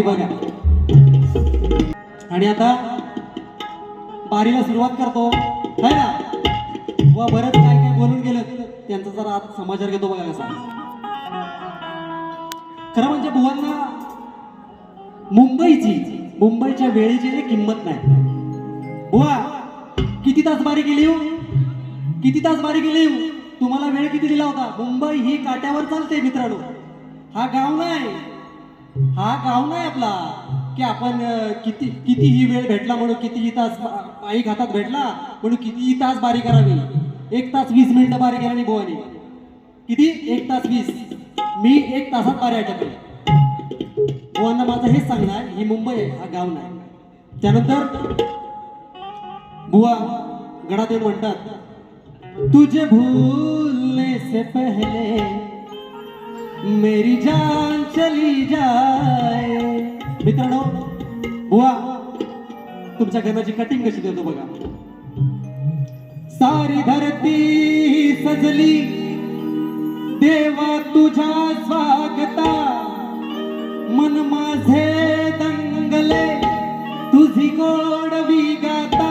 आता बारी बघा आणि आता बारीला सुरुवात करतो. है ना? व बरंच काय काय बोलून गेलं त्यांचा जरा आज समाचार घेतो बघा कसा. खरं म्हणजे बुवांना मुंबईची मुंबईच्या वेळेची जी किंमत नाही. बुवा किती तास बारी गेली हो? किती तास बारी गेली हो? तुम्हाला वेळ किती दिला होता? मुंबई ही काट्यावर चालते मित्रांनो. हा गाव नाही. हा गाव नाही आपला. की आपण किती कितीही वेळ भेटला म्हणून कितीही तास आई हातात भेटला म्हणून कितीही तास बारी करावी. एक तास वीस मिनिटं बारी केली बुवानी किती? एक तास वीस. मी एक तासात बारी आटपले बुवांना माझं हेच सांगणार ही मुंबई आहे हा गाव नाही. त्यानंतर बुवा गडात येऊन म्हणतात तुझे भूलने से पहले मेरी जान चली जाए। मित्रांनो बुवा तुमच्या घराची कटिंग कशी देतो बघा. सारी धरती सजली देवा तुझ्या स्वागता. मन माझे दंगले तुझी गोडवी गाता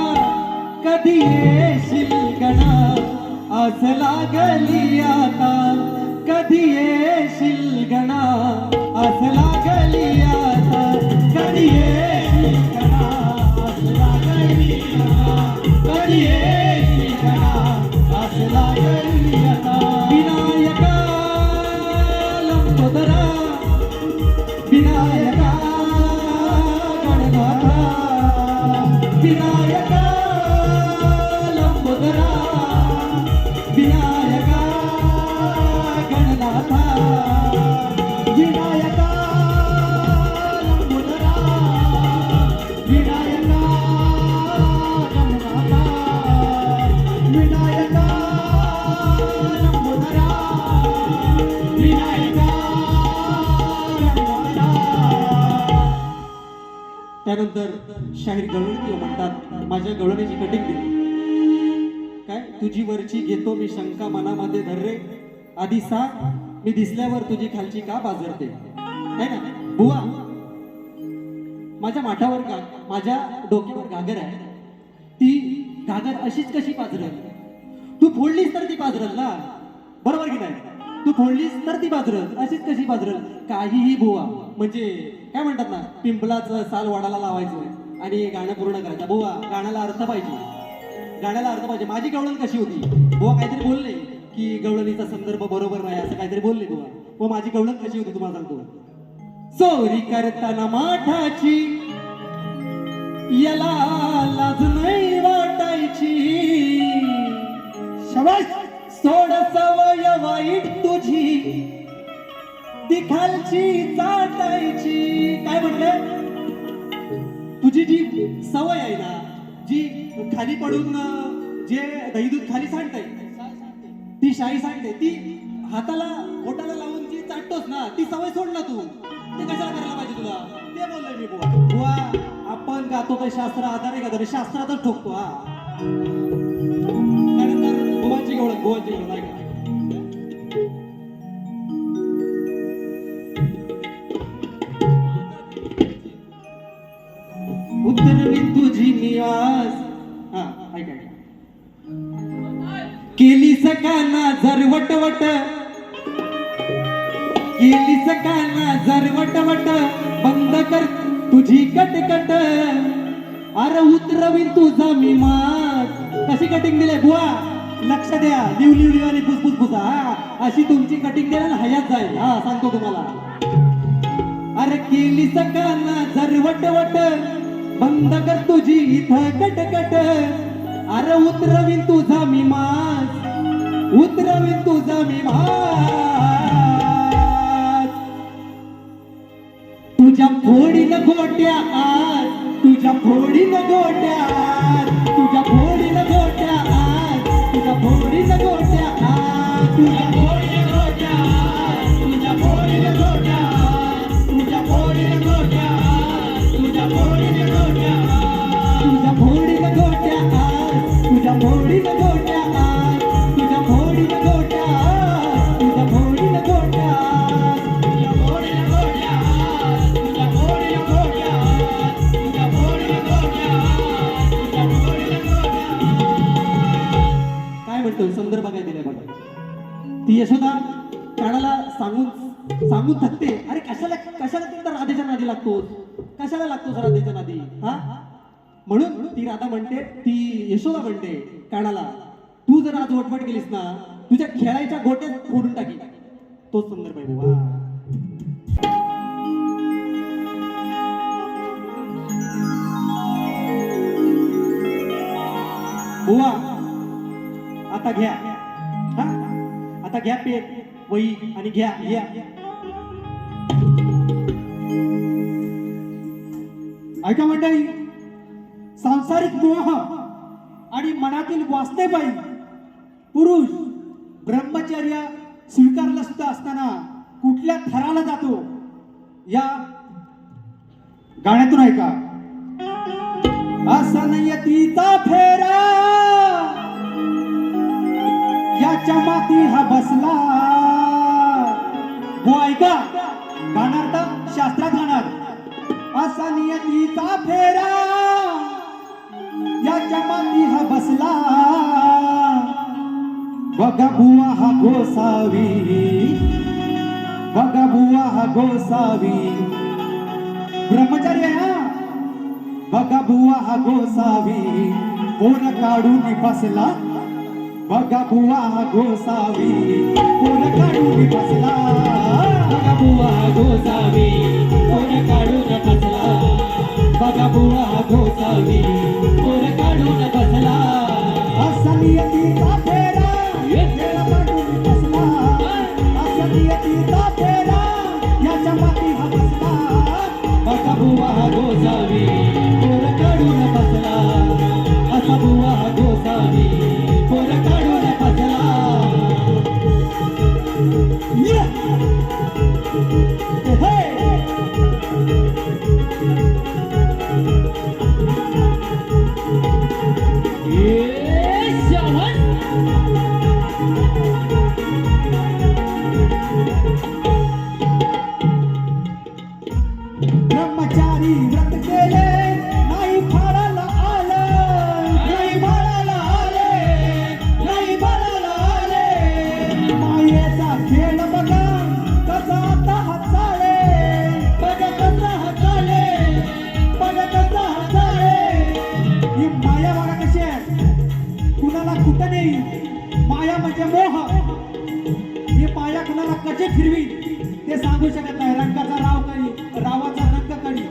कधी येशील गणा आस लागली आता. कधी येशील गणा असला लागली आता कधी ये शाहीर गवळणी म्हणतात? माझ्या गवळणीची कटिंग दिली काय? तुझी वरची घेतो मी शंका मनामध्ये धरले आधी सा मी दिसल्यावर तुझी खालची का बाजरते? नाही ना? बुवा. माझ्या माठावर का माझ्या डोक्यावर गागर आहे. ती घागर अशीच कशी पाजरल? तू फोडलीस तर ती पाजरल ना? बरोबर की नाही? तू फोडलीस तर ती पाजरल अशीच कशी पाजरल? काहीही बुवा. म्हणजे काय म्हणतात ना पिंपलाचं साल वाडाला लावायचं आणि गाणं पूर्ण करायचं. बुवा गाण्याला अर्थ पाहिजे. गाण्याला अर्थ पाहिजे. माझी गवळण कशी होती? बुवा काहीतरी बोलले की गवळणीचा संदर्भ बरोबर नाही असं काहीतरी बोलले बुवा. व माझी गवळण कशी होती तुम्हाला सांगतो. चोरी करताना माठाची याला लाज नाही वाटायची. सोड सवय वाईट तुझी. दिखालची चाटायची. काय म्हटलं? तुझी जी सवय आहे ना जी खाली पडून जे दही दूध खाली सांडते ती शाई सांडते ती हाताला बोटाला लावून जी चाटतोस ना ती सवय सोड ना तू. ते कशाला करायला पाहिजे तुला? ते बोललोय मी बुवा बुवा आपण गातो काही शास्त्र आधार आहे का? तरी शास्त्रातच ठोकतो हा. त्यानंतर गोवांची गवळण बुवांची वट झरवटवट केली सकाना झरवटवट बंद कर तुझी कटकट. अरे उतरवीन तुझा मी मात कशी कटिंग दिले बुवा? लक्ष द्या. लिव लिव लिव आणि फुसफुस फुसा अशी तुमची कटिंग द्या ना हयात जाईल. हा सांगतो तुम्हाला. अरे केली सकाना झरवटवट बंद कर तुझी इथं कटकट. अरे उतरवीन तुझा मी मास. उतरवी तुझा मी भाज तुझ्या खोडील गोट्या म्हणून ती राधा म्हणते ती यशोदा म्हणते कानाला तू जर आज वटवट केलीस ना तुझ्या खेळायच्या गोट्यात फोडून टाकी. तोच संदर्भ आहे वा बुवा आता घ्या. हा? आता घ्या पेन वही आणि घ्या. घ्या ऐका मंडळी सांसारिक मोह आणि मनातील वास्तवबाई पुरुष ब्रह्मचर्य स्वीकारलं सुद्धा असताना कुठल्या थराला जातो? या गाण्यातून ऐका. असा नयतीचा फेरा. याच्या माती हा बसला. हो ऐका. गाणार तर शास्त्रात गाणार असा नियतीचा फेरा. बघा बुवा हा गोसावी. बघा बुवा हा गोसावी. ब्रह्मचारी आहे हा? बघा बुवा हा गोसावी. पोर काढून बसला? बघा बुवा हा गोसावी. पोर काढून बसला? बघा बुवा गोसावी. पोर काढून बसला? बघा बुवा गोसावी. पोर काढून बसला? असा नियतीचा मोह. हे पाया कुणाला कसे फिरवी ते सांगू शकत नाही. रंगाचा राव करी रावाचा रंग करी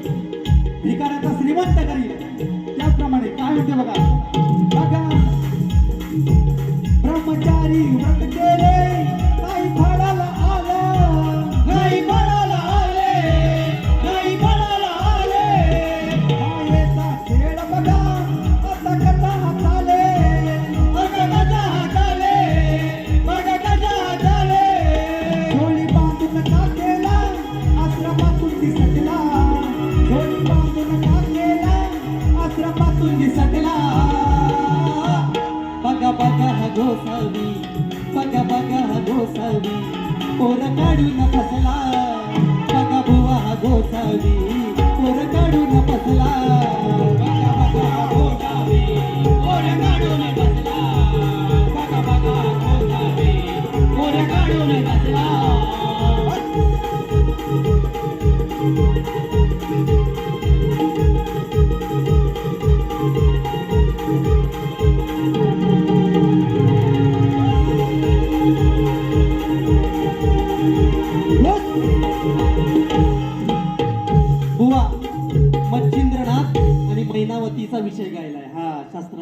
भिकाऱ्याचा श्रीमंत करी. त्याचप्रमाणे काय होते बघा. बघा. ब्रह्मचारी पोर काढून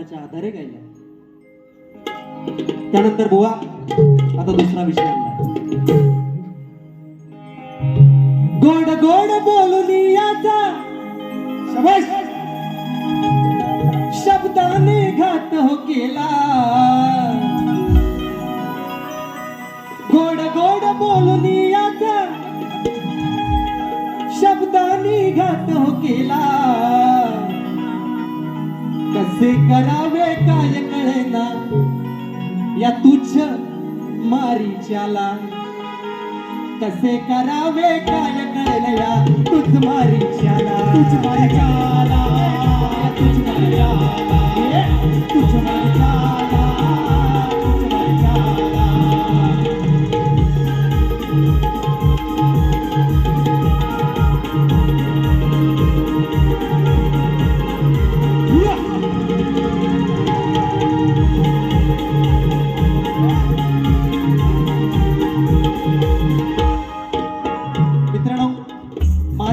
शास्त्राच्या आधारे गायलाय त्यानंतर बुवा आता दुसरा विषय आणलाय गोड गोड बोलून याचा शब्दाने घात हो केला. कसे करावे काय कळेना? या तुच्छ मारीच्याला. कसे करावे काय कळेना या तुझ मारीच्याला? तुझ मारीच्याला.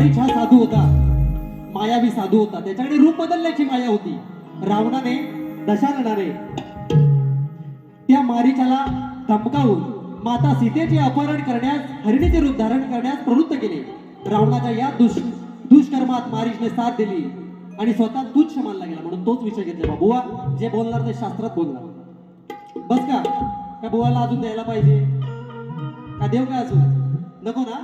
मारीच हा साधू होता मायावी साधू होता त्याच्याकडे रूप बदलण्याची माया होती. रावणाने दशाननाने त्या मारीच्याला धमकावून माता सीतेचे अपहरण करण्यास हरिणीचे रूप धारण करण्यास प्रवृत्त केले. रावणाच्या या दुष दुष्कर्मात मारीचने साथ दिली आणि स्वतः तुच्छ मानला गेला. म्हणून तोच विषय घेतला. बुवा जे बोलणार ते शास्त्रात बोलणार. बस का बुवाला अजून द्यायला पाहिजे? का देव काय अजून? नको ना?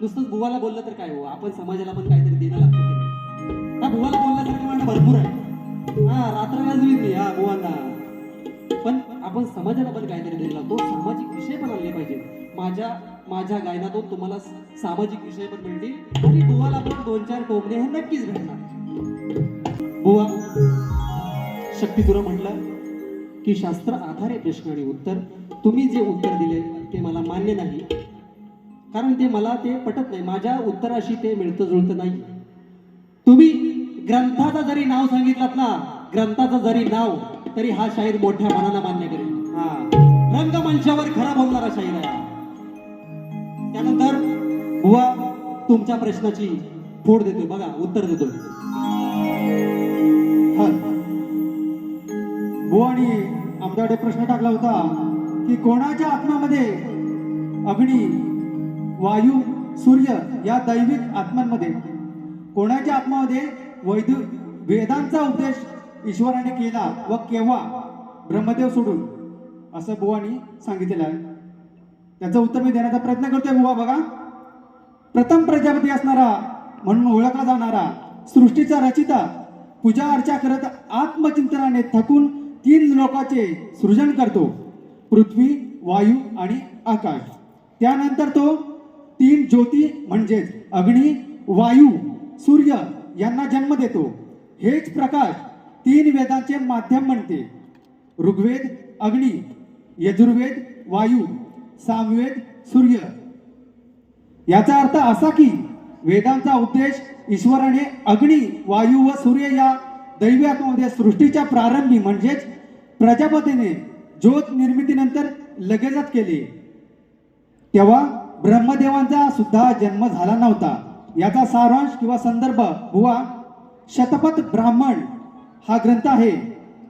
नुसतंच बुवाला बोललं तर काय हो? आपण समाजाला पण काहीतरी देणं लागतं हा बुवाला बोलण्यासाठी म्हणणं भरपूर आहे हा रात्र गाजवी मी हा बुवांना. पण आपण समाजाला पण काहीतरी देणं लागतो. सामाजिक विषय पण आणले पाहिजे माझ्या माझ्या गायनातून तुम्हाला सामाजिक विषय पण मिळतील आणि बुवाला पण दोन चार टोपणे हे नक्कीच भेटणार. बुवा शक्ती तुला म्हटलं की शास्त्र आधारे प्रश्न आणि उत्तर. तुम्ही जे उत्तर दिले ते मला मान्य नाही. कारण ते मला ते पटत नाही. माझ्या उत्तराशी ते मिळतं जुळतं नाही. तुम्ही ग्रंथाचं जरी नाव सांगितलं ना ग्रंथाचं जरी नाव तरी हा शाहीर मोठ्या मनानं मान्य करेल. हा. रंगमंचावर खरा बोलणारा शाहीर आहे. त्यानंतर बुवा तुमच्या प्रश्नाची फोड देतोय. बघा उत्तर देतोय. हा. बुवानी आमच्याकडे प्रश्न टाकला होता की कोणाच्या आत्म्यामध्ये अग्नी वायू सूर्य या दैविक आत्म्यांमध्ये. कोणाच्या आत्म्यामध्ये? वैद वेदांचा उपदेश ईश्वराने केला व केव्हा? ब्रह्मदेव सोडून. असं बुवानी सांगितलेलं आहे. त्याचं उत्तर मी देण्याचा प्रयत्न करतोय बुवा बघा. प्रथम प्रजापती असणारा म्हणून ओळखला जाणारा सृष्टीचा रचिता पूजा अर्चा करत आत्मचिंतनाने थकून तीन लोकाचे सृजन करतो. पृथ्वी वायू आणि आकाश. त्यानंतर तो तीन ज्योती म्हणजेच अग्नी वायू सूर्य यांना जन्म देतो. हेच प्रकाश तीन वेदांचे माध्यम म्हणते. ऋग्वेद अग्नी यजुर्वेद वायू सामवेद सूर्य. याचा अर्थ असा की वेदांचा उद्देश ईश्वराने अग्नी वायू व सूर्य या दैव्यामध्ये सृष्टीच्या प्रारंभी म्हणजेच प्रजापतीने ज्योत निर्मितीनंतर लगेचच केले. तेव्हा ब्रह्मदेवांचा सुद्धा जन्म झाला नव्हता. याचा सारांश किंवा संदर्भ बुवा शतपथ ब्राह्मण हा ग्रंथ आहे.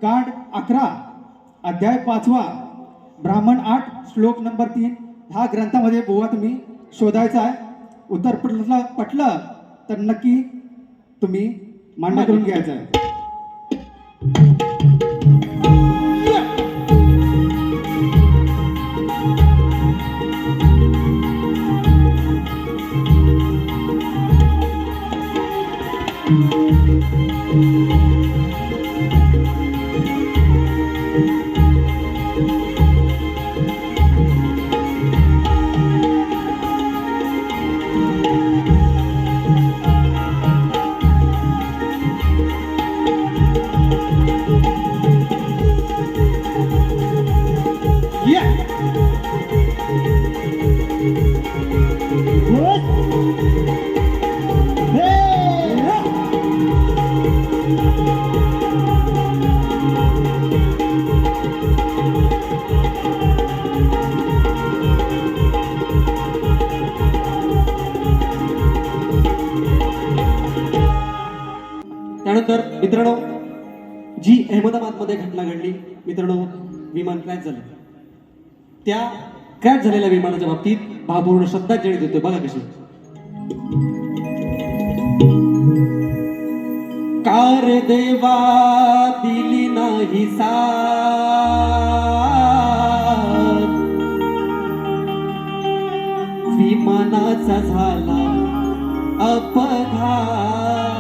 कांड अकरा अध्याय पाचवा ब्राह्मण आठ श्लोक नंबर तीन. हा ग्रंथामध्ये बुवा तुम्ही शोधायचा आहे. उत्तर पटलं पटलं तर नक्की तुम्ही मान्य करून घ्यायचं आहे. क्रॅश झालं. त्या क्रॅश झालेल्या विमानाच्या बाबतीत भावपूर्ण श्रद्धांजली देतोय बघा कशी. कार देवा दिली नाही विमानाचा झाला अपघात.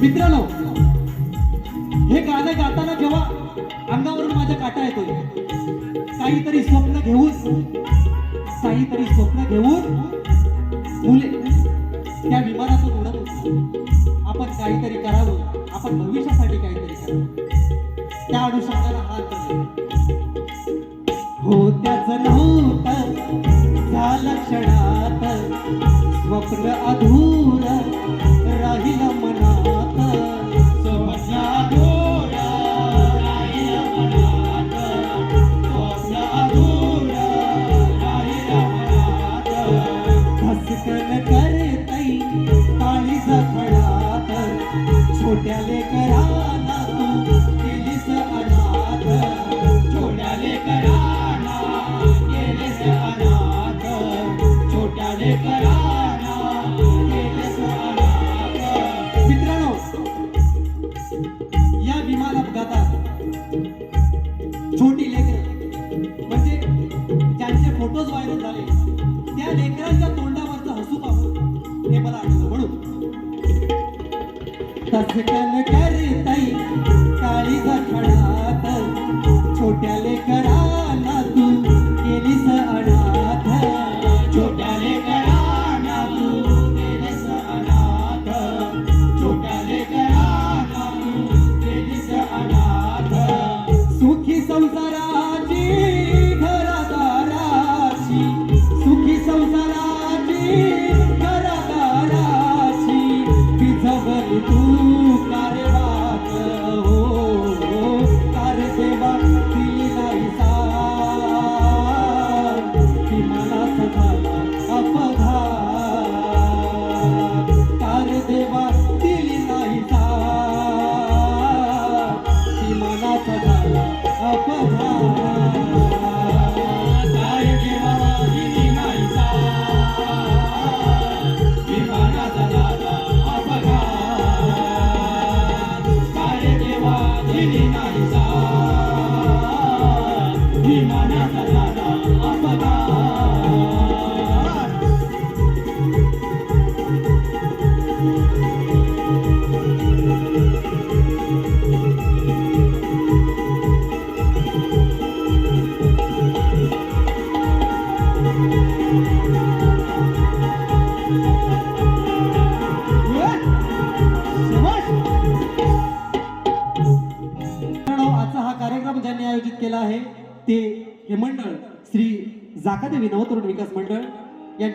मित्रांनो हे गाणं गाताना जेव्हा अंगावरून माझ्या काटा येतोय काहीतरी स्वप्न घेऊन काहीतरी स्वप्न घेऊन फुले त्या विमानातून उडत आपण काहीतरी करावं आपण भविष्यासाठी काहीतरी करावं. त्या अनुषंगाला हात हो त्याच नव्हतं झालं क्षणात स्वप्न अधूर tu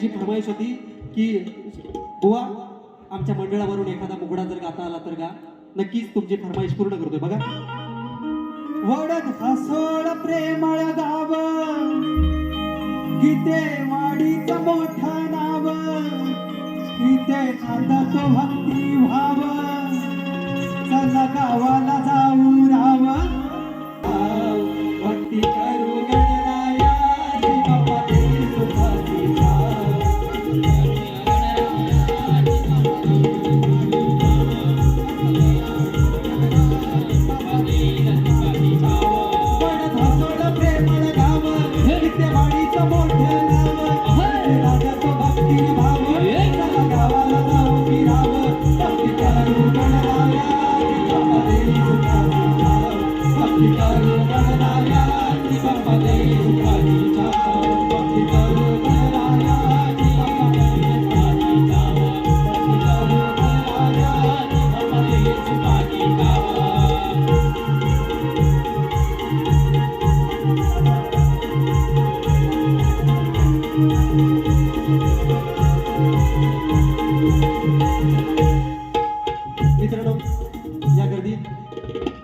त्यांची फरमाईश होती की बुवा आमच्या मंडळावरून एखादा मुगडा जर गाता आला तर गा. नक्कीच तुमची फरमाईश पूर्ण करतोय. बघा. वडद हसोळ प्रेमळ गाव. गीते वाडीच मोठ नाव. गीते तो भक्ती भाव. चला गावाला जाऊ राव.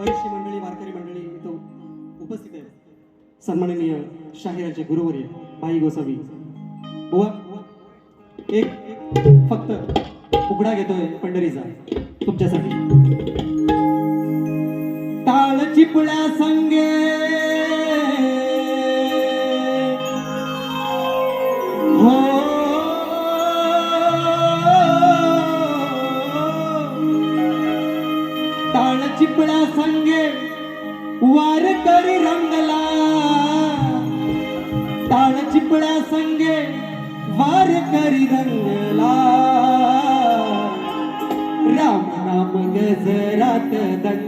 बरीचशी मंडळी वारकरी मंडळी इथं उपस्थित आहे. सन्माननीय शाहिराचे गुरुवर्य बाई गोसावी. बुवा एक फक्त उघडा घेतोय पंढरीचा तुमच्यासाठी. टाळ चिपळ्या संगे आपणा संगे वारकरी रंगला. टाळ चिपळा संगे वार करी रंगला. राम नाम गजरात दंग